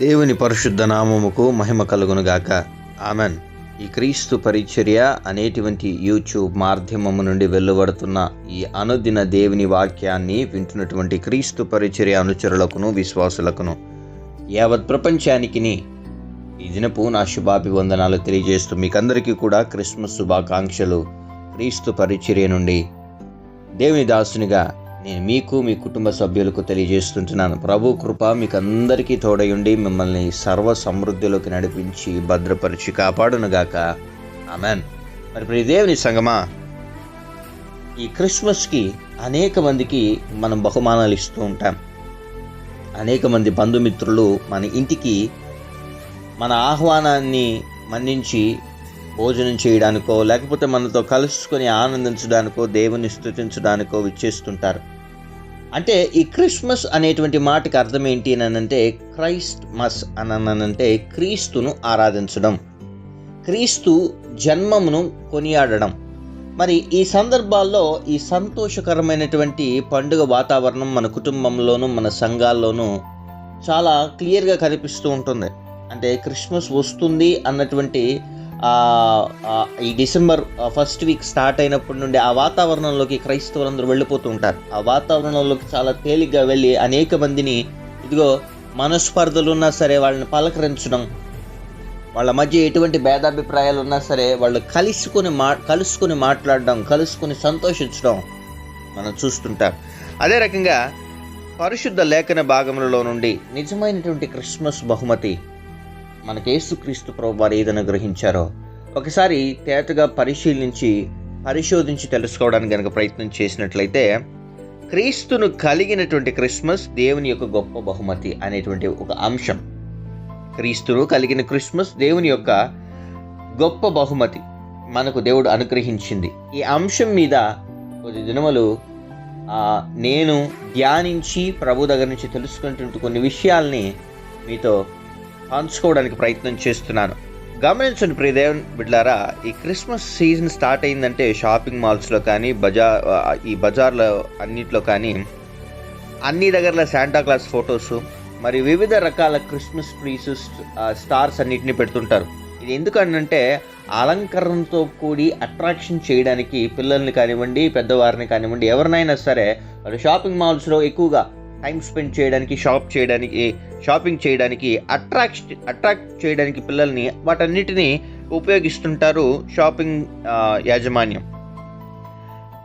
దేవుని పరిశుద్ధ నామముకు మహిమ కలుగునుగాక ఆమెన్. ఈ క్రీస్తు పరిచర్య అనేటువంటి యూట్యూబ్ మాధ్యమము నుండి వెలువడుతున్న ఈ అనుదిన దేవుని వాక్యాన్ని వింటున్నటువంటి క్రీస్తు పరిచర్య అనుచరులకును విశ్వాసులకును. యావత్ ప్రపంచానికి ఈ దినపు నా శుభాభివందనాలు తెలియజేస్తూ మీకందరికీ కూడా క్రిస్మస్ శుభాకాంక్షలు క్రీస్తు పరిచర్య నుండి. దేవుని దాసునిగా నేను మీకు మీ కుటుంబ సభ్యులకు తెలియజేస్తుంటున్నాను. ప్రభు కృప మీకు అందరికీ తోడయుండి మిమ్మల్ని సర్వ సమృద్ధిలోకి నడిపించి భద్రపరిచి కాపాడునుగాక. ఆమెన్. మరి ప్రియ దేవుని సంగమా ఈ క్రిస్మస్కి అనేక మందికి మనం బహుమానాలు ఇస్తూ ఉంటాం. అనేక మంది బంధుమిత్రులు మన ఇంటికి మన ఆహ్వానాన్ని మన్నించి భోజనం చేయడానికో లేకపోతే మనతో కలుసుకొని ఆనందించడానికో దేవుని స్థుతించడానికో విచ్చేస్తుంటారు. అంటే ఈ క్రిస్మస్ అనేటువంటి మాటకి అర్థం ఏంటి అని అంటే క్రైస్ట్ మస్ అనంటే క్రీస్తును ఆరాధించడం. క్రీస్తు జన్మమును కొనియాడడం. మరి ఈ సందర్భాల్లో ఈ సంతోషకరమైనటువంటి పండుగ వాతావరణం మన కుటుంబంలోనూ మన సంఘాల్లోనూ చాలా క్లియర్గా కనిపిస్తూ ఉంటుంది. అంటే క్రిస్మస్ వస్తుంది అన్నటువంటి ఈ డిసెంబర్ ఫస్ట్ వీక్ స్టార్ట్ అయినప్పటి నుండి ఆ వాతావరణంలోకి క్రైస్తవులందరూ వెళ్ళిపోతూ ఉంటారు. ఆ వాతావరణంలోకి చాలా తేలిగ్గా వెళ్ళి అనేక మందిని ఇదిగో మనస్పర్ధలు ఉన్నా సరే వాళ్ళని పలకరించడం వాళ్ళ మధ్య ఎటువంటి భేదాభిప్రాయాలు ఉన్నా సరే వాళ్ళు కలుసుకొని మా కలుసుకొని మాట్లాడడం కలుసుకొని సంతోషించడం మనం చూస్తుంటాం. అదే రకంగా పరిశుద్ధ లేఖన భాగములలో నుండి నిజమైనటువంటి క్రిస్మస్ బహుమతి మనకి యేసుక్రీస్తు ప్రభు వారు ఏదైనా గ్రహించారో ఒకసారి తేటగా పరిశీలించి పరిశోధించి తెలుసుకోవడానికి కనుక ప్రయత్నం చేసినట్లయితే క్రీస్తును కలిగినటువంటి క్రిస్మస్ దేవుని యొక్క గొప్ప బహుమతి అనేటువంటి ఒక అంశం. క్రీస్తును కలిగిన క్రిస్మస్ దేవుని యొక్క గొప్ప బహుమతి మనకు దేవుడు అనుగ్రహించింది. ఈ అంశం మీద కొద్ది దినములు నేను ధ్యానించి ప్రభు దగ్గర నుంచి తెలుసుకున్నటువంటి కొన్ని విషయాల్ని మీతో పంచుకోవడానికి ప్రయత్నం చేస్తున్నాను. గమనించండి ప్రియదేవన్ బిడ్లారా ఈ క్రిస్మస్ సీజన్ స్టార్ట్ అయిందంటే షాపింగ్ మాల్స్లో కానీ బజార్ ఈ బజార్లో అన్నిట్లో కానీ అన్ని దగ్గరలో శాంటా క్లాస్ ఫొటోస్ మరి వివిధ రకాల క్రిస్మస్ ట్రీస్ స్టార్స్ అన్నిటిని పెడుతుంటారు. ఇది ఎందుకంటే అలంకరణతో కూడి అట్రాక్షన్ చేయడానికి పిల్లల్ని కానివ్వండి పెద్దవారిని కానివ్వండి ఎవరినైనా సరే షాపింగ్ మాల్స్లో ఎక్కువగా టైం స్పెండ్ చేయడానికి షాప్ చేయడానికి షాపింగ్ చేయడానికి అట్రాక్ట్ అట్రాక్ట్ చేయడానికి పిల్లల్ని వాటన్నిటిని ఉపయోగిస్తుంటారు షాపింగ్ యాజమాన్యం.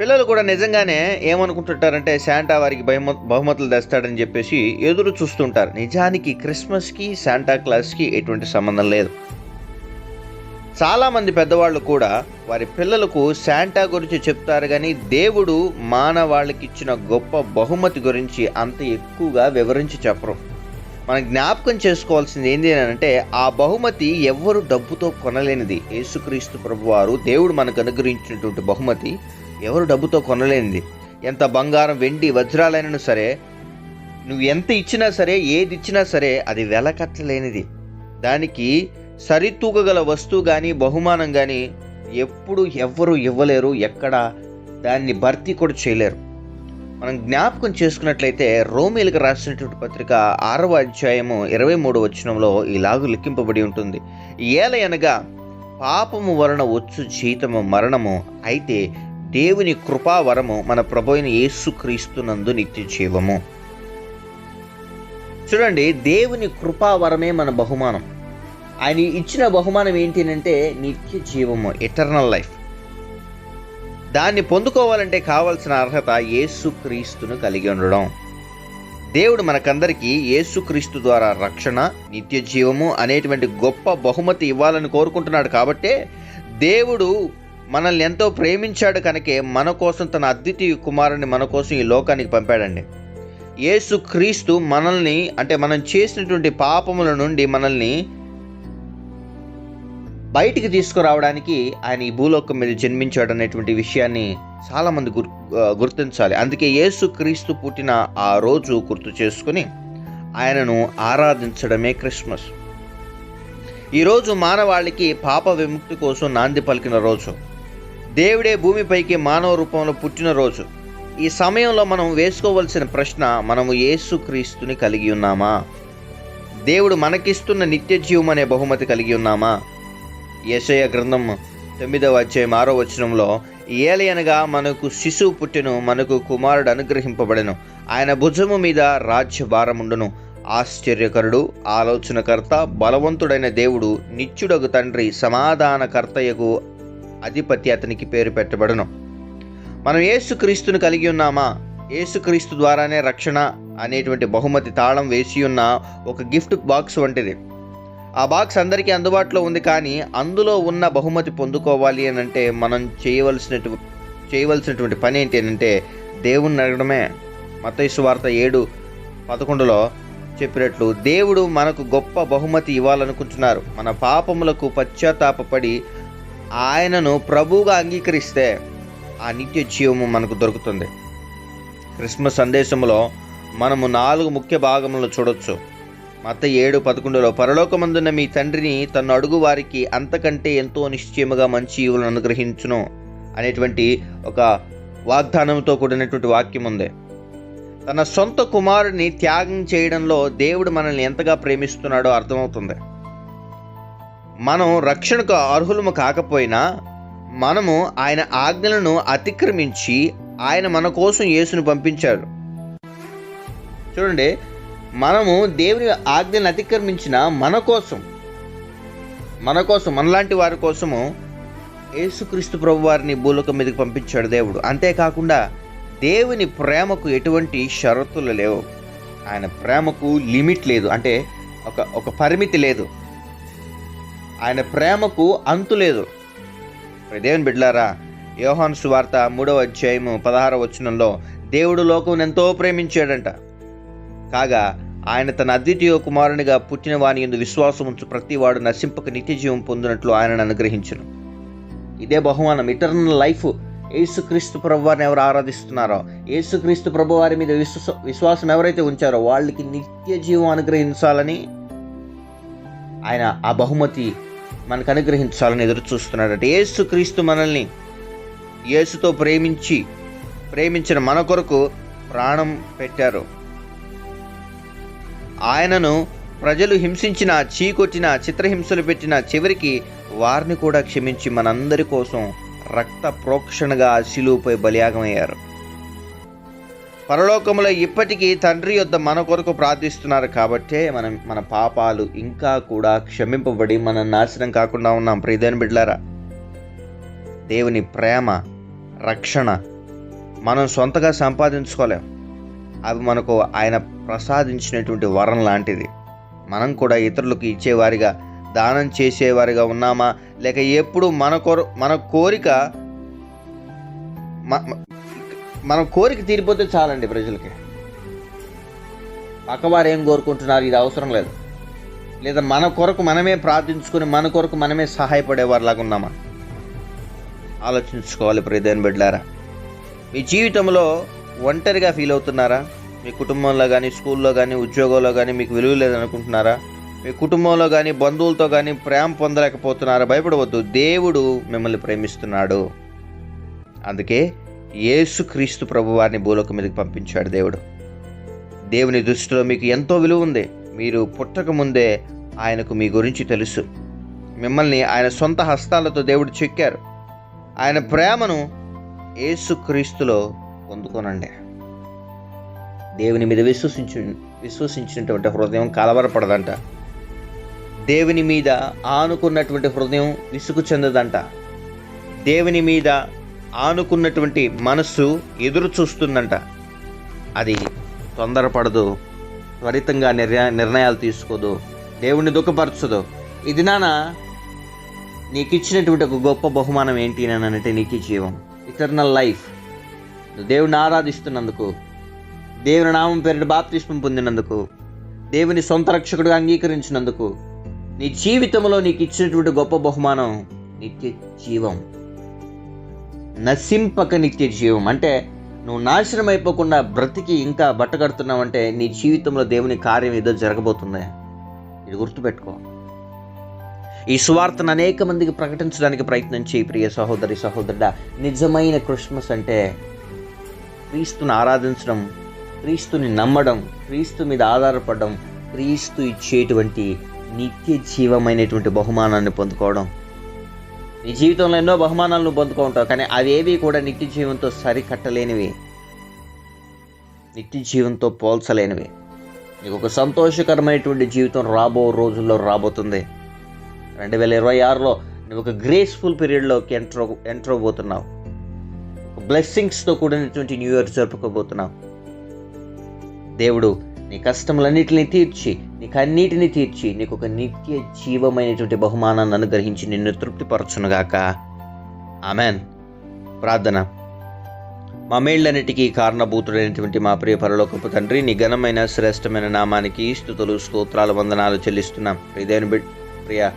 పిల్లలు కూడా నిజంగానే ఏమనుకుంటుంటారంటే శాంటా వారికి బహుమతులు తెస్తాడని చెప్పేసి ఎదురు చూస్తుంటారు. నిజానికి క్రిస్మస్కి శాంటా క్లాస్కి ఎటువంటి సంబంధం లేదు. చాలామంది పెద్దవాళ్ళు కూడా వారి పిల్లలకు శాంటా గురించి చెప్తారు కానీ దేవుడు మానవాళికి ఇచ్చిన గొప్ప బహుమతి గురించి అంత ఎక్కువగా వివరించి చెప్పరు. మనం జ్ఞాపకం చేసుకోవాల్సింది ఏంటి అని అంటే ఆ బహుమతి ఎవ్వరు డబ్బుతో కొనలేనిది. యేసుక్రీస్తు ప్రభువారు దేవుడు మనకు అనుగ్రహించినటువంటి బహుమతి ఎవరు డబ్బుతో కొనలేనిది. ఎంత బంగారం వెండి వజ్రాలైనా సరే నువ్వు ఎంత ఇచ్చినా సరే ఏది ఇచ్చినా సరే అది వెలకట్టలేనిది. దానికి సరితూగగల వస్తువు కానీ బహుమానం కానీ ఎప్పుడు ఎవ్వరు ఇవ్వలేరు ఎక్కడ దాన్ని భర్తీ కూడా చేయలేరు. మనం జ్ఞాపకం చేసుకున్నట్లయితే రోమిలకు రాసినటువంటి పత్రిక ఆరవ అధ్యాయము ఇరవై మూడు వచనంలో ఇలాగ లిఖింపబడి ఉంటుంది. ఏల అనగా పాపము వలన వచ్చు జీతము మరణము అయితే దేవుని కృపావరము మన ప్రభు యేసుక్రీస్తునందు నిత్య జీవము చూడండి దేవుని కృపావరమే మన బహుమానం. ఆయన ఇచ్చిన బహుమానం ఏంటి అంటే నిత్య జీవము ఎటర్నల్ లైఫ్ దాన్ని పొందుకోవాలంటే కావాల్సిన అర్హత యేసుక్రీస్తును కలిగి ఉండడం. దేవుడు మనకందరికీ యేసుక్రీస్తు ద్వారా రక్షణ నిత్య జీవము అనేటువంటి గొప్ప బహుమతి ఇవ్వాలని కోరుకుంటున్నాడు కాబట్టే దేవుడు మనల్ని ఎంతో ప్రేమించాడు కనుకే మన కోసం తన అద్వితీయ కుమారుని మన కోసం ఈ లోకానికి పంపాడండి. యేసుక్రీస్తు మనల్ని అంటే మనం చేసినటువంటి పాపముల నుండి మనల్ని బయటికి తీసుకురావడానికి ఆయన ఈ భూలోకం మీద జన్మించాడు అనేటువంటి విషయాన్ని చాలామంది గుర్ గుర్తించాలి. అందుకే యేసు క్రీస్తు పుట్టిన ఆ రోజు గుర్తు చేసుకుని ఆయనను ఆరాధించడమే క్రిస్మస్. ఈరోజు మానవాళికి పాప విముక్తి కోసం నాంది పలికిన రోజు. దేవుడే భూమిపైకి మానవ రూపంలో పుట్టిన రోజు. ఈ సమయంలో మనం వేసుకోవలసిన ప్రశ్న మనము యేసుక్రీస్తుని కలిగి ఉన్నామా? దేవుడు మనకిస్తున్న నిత్య జీవం అనే బహుమతి కలిగి ఉన్నామా? యశయ గ్రంథం తొమ్మిదవ అధ్యాయం ఆరో వచనంలో ఏలయనగా మనకు శిశువు పుట్టెను మనకు కుమారుడు అనుగ్రహింపబడెను. ఆయన భుజము మీద రాజ్య భారముండును ఆశ్చర్యకరుడు ఆలోచనకర్త బలవంతుడైన దేవుడు నిత్యుడగు తండ్రి సమాధానకర్తయగు అధిపతి అతనికి పేరు పెట్టబడును. మనం ఏసుక్రీస్తును కలిగి ఉన్నామా? ఏసుక్రీస్తు ద్వారానే రక్షణ అనేటువంటి బహుమతి తాళం వేసి ఉన్న ఒక గిఫ్ట్ బాక్స్ వంటిది. ఆ బాక్స్ అందరికీ అందుబాటులో ఉంది కానీ అందులో ఉన్న బహుమతి పొందుకోవాలి అని అంటే మనం చేయవలసినటు చేయవలసినటువంటి పని ఏంటి అని అంటే దేవుణ్ణి అడగడమే. మతైసు వార్త ఏడు పదకొండులో చెప్పినట్లు దేవుడు మనకు గొప్ప బహుమతి ఇవ్వాలనుకుంటున్నారు. మన పాపములకు పశ్చాత్తాపపడి ఆయనను ప్రభువుగా అంగీకరిస్తే ఆ నిత్య జీవము మనకు దొరుకుతుంది. క్రిస్మస్ సందేశంలో మనము నాలుగు ముఖ్య భాగములను చూడొచ్చు. మత ఏడు పదకొండులో పరలోకమందున్న మీ తండ్రిని తన అడుగు వారికి అంతకంటే ఎంతో నిశ్చయముగా మంచి ఈవులను అనుగ్రహించును అనేటువంటి ఒక వాగ్దానంతో కూడినటువంటి వాక్యం ఉంది. తన సొంత కుమారుని త్యాగం చేయడంలో దేవుడు మనల్ని ఎంతగా ప్రేమిస్తున్నాడో అర్థమవుతుంది. మనం రక్షణకు అర్హులము కాకపోయినా మనము ఆయన ఆజ్ఞలను అతిక్రమించి ఆయన మన కోసం యేసును పంపించాడు. చూడండి మనము దేవుని ఆజ్ఞను అతిక్రమించిన మన కోసం మన కోసం మనలాంటి వారి కోసము యేసుక్రీస్తు ప్రభు వారిని భూలోకం మీదకి పంపించాడు దేవుడు. అంతేకాకుండా దేవుని ప్రేమకు ఎటువంటి షరతులు లేవు. ఆయన ప్రేమకు లిమిట్ లేదు. అంటే ఒక ఒక పరిమితి లేదు. ఆయన ప్రేమకు అంతు లేదు. దేవుని బిడ్లారా యోహాన్ సువార్త మూడవ అధ్యాయము పదహార వచనంలో దేవుడు లోకం ఎంతో ప్రేమించాడంట. కాగా ఆయన తన అద్వితీయ కుమారునిగా పుట్టిన వాని ఎందు విశ్వాసం ఉంచు ప్రతివాడు నశింపక నిత్య జీవం పొందినట్లు ఆయనను అనుగ్రహించను. ఇదే బహుమానం ఇటర్నల్ లైఫ్ యేసుక్రీస్తు ప్రభు వారిని ఎవరు ఆరాధిస్తున్నారో యేసుక్రీస్తు ప్రభు వారి మీద విశ్వాస విశ్వాసం ఎవరైతే ఉంచారో వాళ్ళకి నిత్య జీవం అనుగ్రహించాలని ఆయన ఆ బహుమతి మనకు అనుగ్రహించాలని ఎదురు చూస్తున్నాడట. యేసుక్రీస్తు మనల్ని యేసుతో ప్రేమించి ప్రేమించిన మన కొరకు ప్రాణం పెట్టారు. ఆయనను ప్రజలు హింసించిన చీకొట్టిన చిత్రహింసలు పెట్టిన చివరికి వారిని కూడా క్షమించి మనందరి కోసం రక్త ప్రోక్షణగా శిలువుపై బలియాగమయ్యారు. పరలోకములో ఇప్పటికీ తండ్రి యొద్ద మన కొరకు ప్రార్థిస్తున్నారు కాబట్టే మనం మన పాపాలు ఇంకా కూడా క్షమింపబడి మనం నాశనం కాకుండా ఉన్నాం. ప్రియదేని బిడ్లారా దేవుని ప్రేమ రక్షణ మనం సొంతగా సంపాదించుకోలేం. అవి మనకు ఆయన ప్రసాదించినటువంటి వరం లాంటిది. మనం కూడా ఇతరులకు ఇచ్చేవారిగా దానం చేసేవారిగా ఉన్నామా? లేక ఎప్పుడు మన కొర మన కోరిక మన కోరిక తీరిపోతే చాలండి ప్రజలకి. పక్కవారు ఏం కోరుకుంటున్నారు? ఇది అవసరం లేదు. లేదా మన కొరకు మనమే ప్రార్థించుకొని మన కొరకు మనమే సహాయపడేవారిలాగా ఉన్నామా? ఆలోచించుకోవాలి ప్రియదేని బిడ్డారా. మీ జీవితంలో ఒంటరిగా ఫీల్ అవుతున్నారా? మీ కుటుంబంలో కానీ స్కూల్లో కానీ ఉద్యోగంలో కానీ మీకు విలువ లేదనుకుంటున్నారా? మీ కుటుంబంలో కానీ బంధువులతో కానీ ప్రేమ పొందలేకపోతున్నారా? భయపడవద్దు. దేవుడు మిమ్మల్ని ప్రేమిస్తున్నాడు. అందుకే యేసుక్రీస్తు ప్రభు వారిని భూలోకం మీదకి పంపించాడు దేవుడు. దేవుని దృష్టిలో మీకు ఎంతో విలువ ఉంది. మీరు పుట్టక ముందే ఆయనకు మీ గురించి తెలుసు. మిమ్మల్ని ఆయన సొంత హస్తాలతో దేవుడు చెక్కారు. ఆయన ప్రేమను యేసుక్రీస్తులో పొందుకోనండి. దేవుని మీద విశ్వసించు విశ్వసించినటువంటి హృదయం కలవరపడదంట. దేవుని మీద ఆనుకున్నటువంటి హృదయం విసుగు చెందదంట. దేవుని మీద ఆనుకున్నటువంటి మనస్సు ఎదురు చూస్తుందంట. అది తొందరపడదు త్వరితంగా నిర్ణయ నిర్ణయాలు తీసుకోదు దేవుణ్ణి దుఃఖపరచదు. ఇది నాన్న నీకు ఇచ్చినటువంటి ఒక గొప్ప బహుమానం ఏంటి అని అంటే నీకు జీవం. ఇటర్నల్ లైఫ్ దేవుని ఆరాధిస్తున్నందుకు దేవుని నామం పేరిట బాప్తిష్మం పొందినందుకు దేవుని సొంత రక్షకుడుగా అంగీకరించినందుకు నీ జీవితంలో నీకు ఇచ్చినటువంటి గొప్ప బహుమానం నిత్య జీవం. నశింపక నిత్య జీవం. అంటే నువ్వు నాశనం అయిపోకుండా బ్రతికి ఇంకా బట్టగడుతున్నావంటే నీ జీవితంలో దేవుని కార్యం ఏదో జరగబోతుంది. ఇది గుర్తుపెట్టుకో. ఈ సువార్తను అనేక మందికి ప్రకటించడానికి ప్రయత్నం చేయి ప్రియ సహోదరి సహోదరుడ. నిజమైన క్రిస్మస్ అంటే క్రీస్తుని ఆరాధించడం క్రీస్తుని నమ్మడం క్రీస్తు మీద ఆధారపడడం క్రీస్తు ఇచ్చేటువంటి నిత్య జీవమైనటువంటి బహుమానాన్ని పొందుకోవడం. నీ జీవితంలో ఎన్నో బహుమానాలను పొందుకుంటావు కానీ అవేవి కూడా నిత్య జీవంతో సరికట్టలేనివి. నిత్య జీవంతో పోల్చలేనివి. నీకు ఒక సంతోషకరమైనటువంటి జీవితం రాబో రోజుల్లో రాబోతుంది. రెండు వేల ఇరవై ఆరులో నువ్వు ఒక గ్రేస్ఫుల్ పీరియడ్లోకి ఎంటర్ ఎంటర్ అవబోతున్నావు బ్లెస్సింగ్స్తో కూడినటువంటి న్యూ ఇయర్ జరుపుకోబోతున్నాం. దేవుడు నీ కష్టములన్నిటిని తీర్చి నీకు అన్నిటిని తీర్చి నీకు ఒక నిత్య జీవమైనటువంటి బహుమానాన్ని అనుగ్రహించి నిన్ను తృప్తిపరచునుగాక. ఆమెన్. ప్రార్థన. మా మేళ్ళన్నిటికీ కారణభూతుడైనటువంటి మా ప్రియ పరలోకపు తండ్రి నీ ఘనమైన శ్రేష్టమైన నామానికి స్థుతులు స్తోత్రాలు వందనాలు చెల్లిస్తున్నాం. ప్రియదేవుని ప్రియ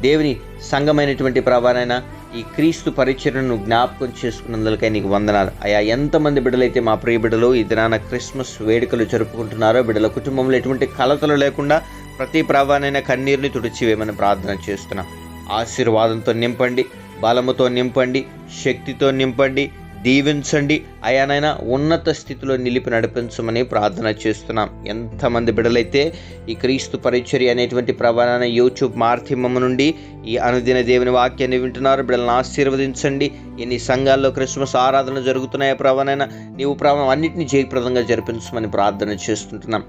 దేవుని సంఘమైనటువంటి ప్రభానైనా ఈ క్రీస్తు పరిచయను జ్ఞాపకం చేసుకున్నందుకై నీకు వందనాలు. అయా ఎంతమంది బిడ్డలైతే మా ప్రియ బిడ్డలు ఈ దినాన క్రిస్మస్ వేడుకలు జరుపుకుంటున్నారో బిడ్డల కుటుంబంలో ఎటువంటి కలతలు లేకుండా ప్రతి ప్రభానైనా కన్నీరుని తుడిచివేయమని ప్రార్థన చేస్తున్నాం. ఆశీర్వాదంతో నింపండి బలముతో నింపండి శక్తితో నింపండి దీవించండి. అయానైనా ఉన్నత స్థితిలో నిలిపి నడిపించమని ప్రార్థన చేస్తున్నాం. ఎంతమంది బిడలైతే ఈ క్రీస్తు పరిచర్య అనేటువంటి ప్రవణ యూట్యూబ్ మాధ్యమం నుండి ఈ అనుదిన దేవుని వాక్యాన్ని వింటున్నారు. బిడ్డలను ఆశీర్వదించండి. ఎన్ని సంఘాల్లో క్రిస్మస్ ఆరాధన జరుగుతున్నాయో ప్రవణైనా? నీవు ప్రవణం అన్నింటినీ జయప్రదంగా జరిపించమని ప్రార్థన చేస్తుంటున్నాం.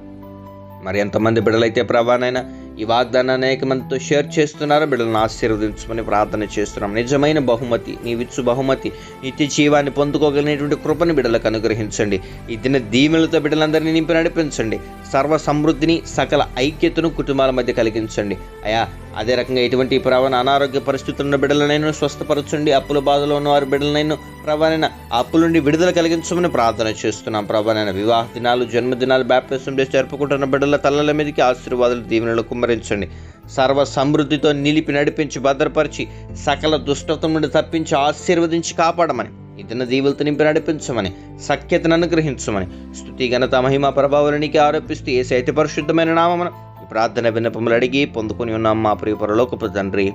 మరి ఎంతమంది బిడ్డలైతే ప్రభానైనా ఈ వాగ్దానాన్ని అనేక మందితో షేర్ చేస్తున్నారు. బిడ్డలను ఆశీర్వదించమని ప్రార్థన చేస్తున్నాం. నిజమైన బహుమతి నీవిచ్చు బహుమతి నిత్య జీవాన్ని పొందుకోగలిగినటువంటి కృపను బిడ్డలకు అనుగ్రహించండి. ఈ దిన దీమెలతో బిడ్డలందరినీ నింపి నడిపించండి. సర్వ సమృద్ధిని సకల ఐక్యతను కుటుంబాల మధ్య కలిగించండి. అయా అదే రకంగా ఎటువంటి ప్రవణ అనారోగ్య పరిస్థితులు ఉన్న బిడ్డలనైనా స్వస్థపరచండి. అప్పుల బాధలో ఉన్న వారి బిడ్డలనైనా ప్రభానైనా అప్పుల నుండి విడుదల కలిగించమని ప్రార్థన చేస్తున్నాం. ప్రభానైనా వివాహ దినాలు జన్మదినాలు బ్యాప్టిజం డేస్ జరుపుకుంటున్న బిడ్డల తలల మీదకి ఆశీర్వాదాలు దీవెనలు కుమ్మరించండి. సర్వ సమృద్ధితో నిలిపి నడిపించి భద్రపరిచి సకల దుష్టత్వం నుండి తప్పించి ఆశీర్వదించి కాపాడమని ఇతర దీవులతో నింపి నడిపించమని సఖ్యతను అనుగ్రహించమని స్థుతి ఘనత మహిమ ప్రభావాలనికి ఆరోపిస్తూ ఏ సైతి పరిశుద్ధమైన నామమున ప్రార్థన విన్నపములు అడిగి పొందుకొని ఉన్నాం మా ప్రియ పరలోకపు తండ్రి.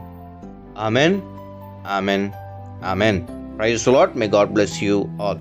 Amen. Amen. Amen. Praise Lord may God bless you all